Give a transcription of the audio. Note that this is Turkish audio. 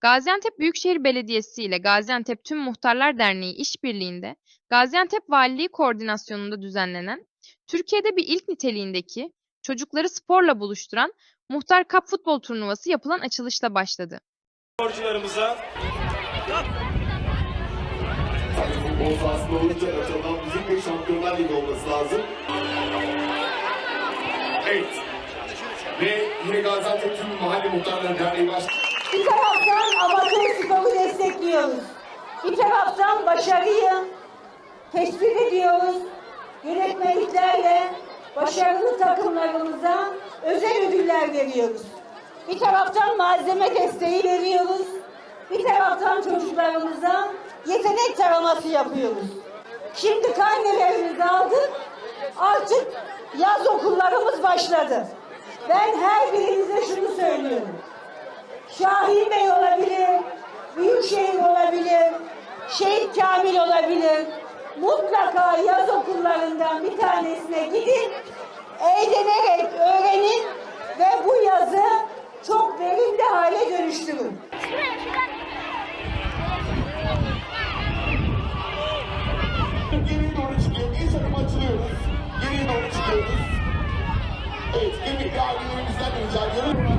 Gaziantep Büyükşehir Belediyesi ile Gaziantep Tüm Muhtarlar Derneği işbirliğinde Gaziantep Valiliği koordinasyonunda düzenlenen, Türkiye'de bir ilk niteliğindeki, çocukları sporla buluşturan Muhtar Cup futbol turnuvası yapılan açılışla başladı. Sporcularımıza Futbol sahasında olunca açılan bizim de Şampiyonlar Ligi olması lazım. Evet. Ve yine Gaziantep Tüm Mahalle Muhtarları Derneği Başkanı. Bir taraftan amatör sporu destekliyoruz. Bir taraftan başarıyı tespit ediyoruz. Yönetmeliklerle başarılı takımlarımıza özel ödüller veriyoruz. Bir taraftan malzeme desteği veriyoruz. Bir taraftan çocuklarımıza yetenek taraması yapıyoruz. Şimdi karnelerimizi aldık. Artık yaz okullarımız başladı. Ben her birinize şunu söylüyorum. Şahin Bey olabilir, Büyükşehir olabilir, Şehit Kamil olabilir. Mutlaka yaz okullarından bir tanesine gidin, eğlenerek öğrenin ve bu yazı çok verimli hale dönüştürün. Geriye doğru çıkıyor. İlk adım açılıyoruz. Geriye doğru çıkıyoruz. Evet, emekli ailelerimizden de rica ediyorum.